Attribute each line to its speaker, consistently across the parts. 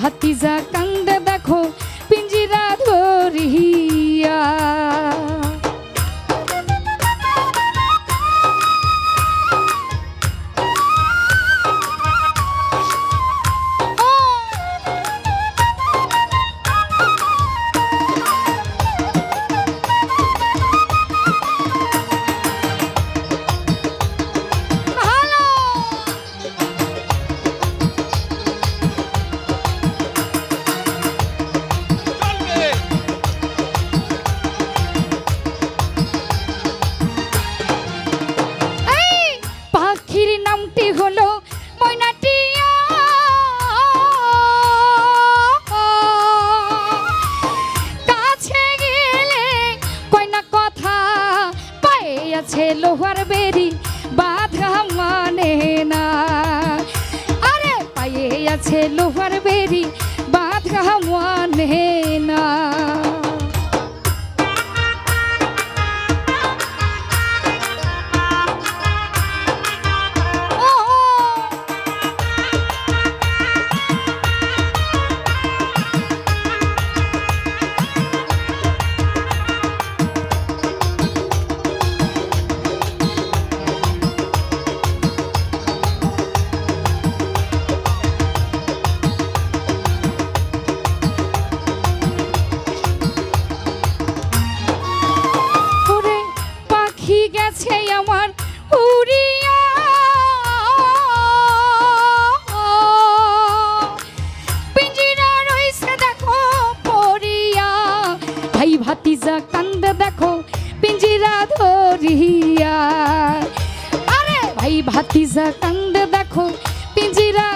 Speaker 1: ভাই আছে লোহার বেরি বাঁধা মানে না। গেছে আমার উড়িয়া। পিঞ্জিরা রইছে দেখো পড়িয়া। ভাই ভাতিজা কান্দ দেখো পিঞ্জিরা ধরিয়া। আরে ভাই ভাতিজা কান্দে দেখো পিঞ্জিরা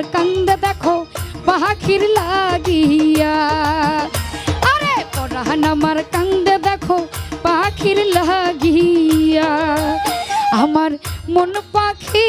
Speaker 1: আমার কান্দে দেখো পাখির লাগিয়া। আরে পরাণ আমার কান্দে দেখো পাখির লাগিয়া। আমার মন পাখি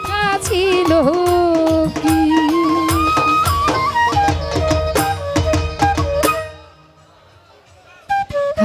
Speaker 1: ছিল।